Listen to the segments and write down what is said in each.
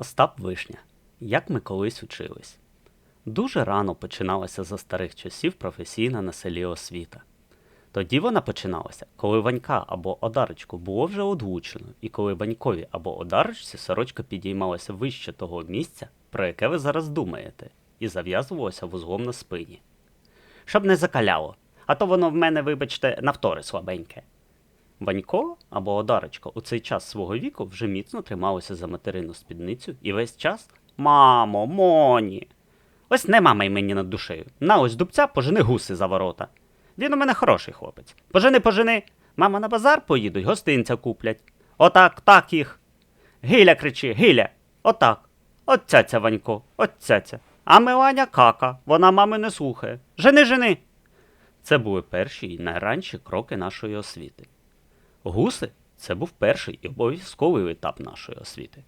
Остап Вишня. Як ми колись учились. Дуже рано починалася за старих часів професійна на селі освіта. Тоді вона починалася, коли Ванька або Одарочку було вже одлучено, і коли Ванькові або Одарочці сорочка підіймалася вище того місця, про яке ви зараз думаєте, і зав'язувалася вузлом на спині. Щоб не закаляло, а то воно в мене, вибачте, навтори слабеньке. Ванько або Одарочка у цей час свого віку вже міцно трималося за материну спідницю і весь час Мамо, моні. Ось не мамай мені над душею. На ось дубця пожени гуси за ворота. Він у мене хороший хлопець. Пожени, пожени. Мама на базар поїдуть, гостинця куплять. Отак, так їх. Гиля кричи, гиля. Отак. От Ванько, от. А Миланя кака, вона мами не слухає. Жени, жени. Це були перші і найранші кроки нашої освіти. Гуси це був перший і обов'язковий етап нашої освіти.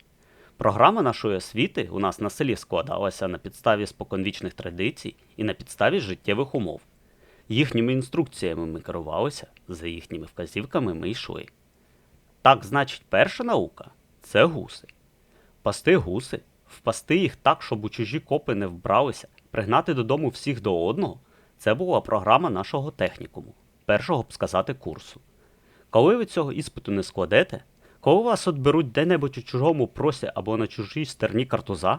Програма нашої освіти у нас на селі складалася на підставі споконвічних традицій і на підставі життєвих умов. Їхніми інструкціями ми керувалися, за їхніми вказівками ми йшли. Так, значить, перша наука це гуси. Пасти гуси, впасти їх так, щоб у чужі копи не вбралися, пригнати додому всіх до одного це була програма нашого технікуму, першого б сказати курсу. Коли ви цього іспиту не складете, коли вас отберуть де-небудь у чужому просі або на чужій стерні картуза,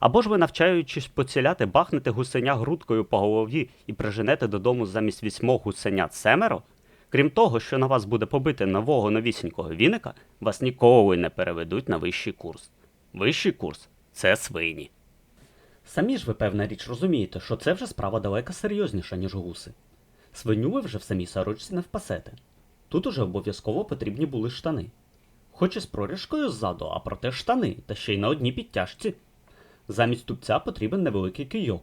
або ж ви, навчаючись поціляти, бахнете гусеня грудкою по голові і приженете додому замість вісьмох гусенят семеро, крім того, що на вас буде побити нового новісінького віника, вас ніколи не переведуть на вищий курс. Вищий курс це свині. Самі ж ви, певна річ, розумієте, що це вже справа далека серйозніша, ніж гуси. Свиню ви вже в самій сорочці не впасете. Тут уже обов'язково потрібні були штани. Хоч і з проріжкою ззаду, а проте штани, та ще й на одній підтяжці. Замість тупця потрібен невеликий кийок.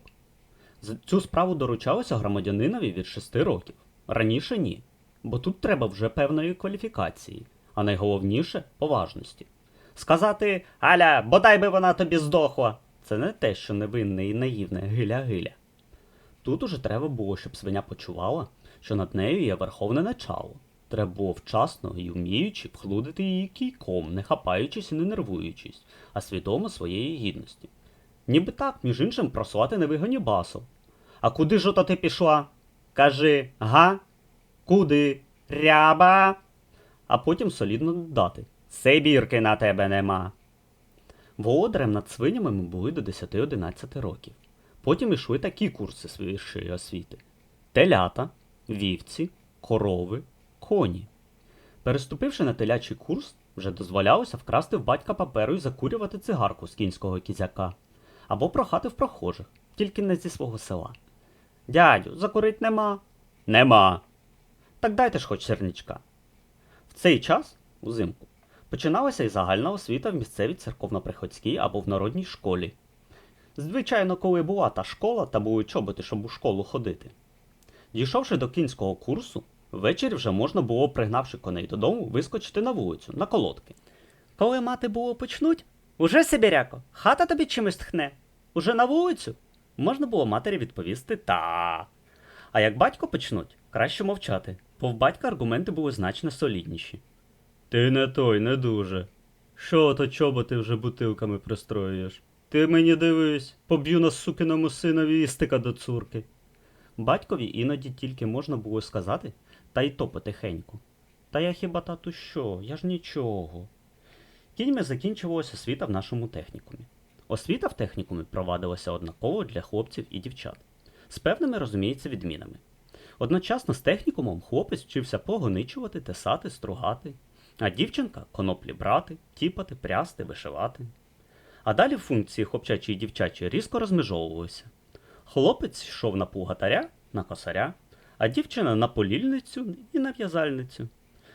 За цю справу доручалося громадянинові від 6 років. Раніше ні, бо тут треба вже певної кваліфікації, а найголовніше поважності. Сказати Аля, бодай би вона тобі здохла. Це не те, що невинне і наївне гиля-гиля. Тут уже треба було, щоб свиня почувала, що над нею є верховне начало. Треба було вчасно і вміючи вхлудити її кійком, не хапаючись і не нервуючись, а свідомо своєї гідності. Ніби так, між іншим, просувати не вигоні басу. А куди ж ото ти пішла? Кажи, га? Куди? Ряба. А потім солідно додати. Сибірки на тебе нема. Володарем над свинями ми були до 10-11 років. Потім ішли такі курси своєї освіти: телята, вівці, корови, коні. Переступивши на телячий курс, вже дозволялося вкрасти в батька паперу і закурювати цигарку з кінського кізяка, або прохати в прохожих, тільки не зі свого села. Дядю, закурить нема? Нема. Так дайте ж хоч серничка. В цей час, узимку, починалася і загальна освіта в місцевій церковно-приходській або в народній школі. Звичайно, коли була та школа, та були чоботи, щоб у школу ходити. Дійшовши до кінського курсу, ввечері вже можна було, пригнавши коней додому, вискочити на вулицю, на колодки. Коли мати було почнуть, уже Сибіряко, хата тобі чимось тхне. Уже на вулицю? Можна було матері відповісти та. А як батько почнуть, краще мовчати, бо в батька аргументи були значно солідніші. Ти не той, не дуже. Що то чоботи вже бутилками пристроюєш? Ти мені дивись, поб'ю на сукиному синові істика до цурки. Батькові іноді тільки можна було сказати, та й то потихеньку. Та я хіба тату що? Я ж нічого. Кіньми закінчувалася освіта в нашому технікумі. Освіта в технікумі провадилася однаково для хлопців і дівчат, з певними, розуміється, відмінами. Одночасно з технікумом хлопець вчився погоничувати, тесати, стругати, а дівчинка коноплі брати, тіпати, прясти, вишивати. А далі функції хлопчачі і дівчачі різко розмежовувалися. Хлопець йшов на пугатаря, на косаря, а дівчина на полільницю і на в'язальницю.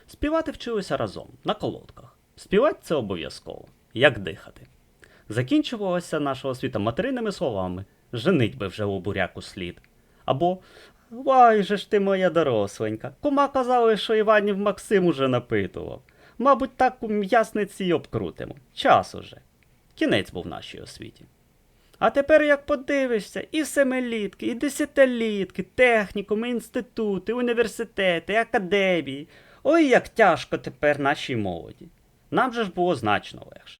Співати вчилися разом, на колодках. Співати це обов'язково, як дихати. Закінчувалася наша освіта материнними словами женить би вже у буряку слід. Або Вай же ж ти моя доросленька. Кума казали, що Іванів Максим уже напитував. Мабуть, так у м'ясниці й обкрутимо. Час уже. Кінець був нашій освіті. А тепер як подивишся, і семилітки, і десятилітки, технікуми, інститути, університети, академії. Ой, як тяжко тепер нашій молоді. Нам же ж було значно легше.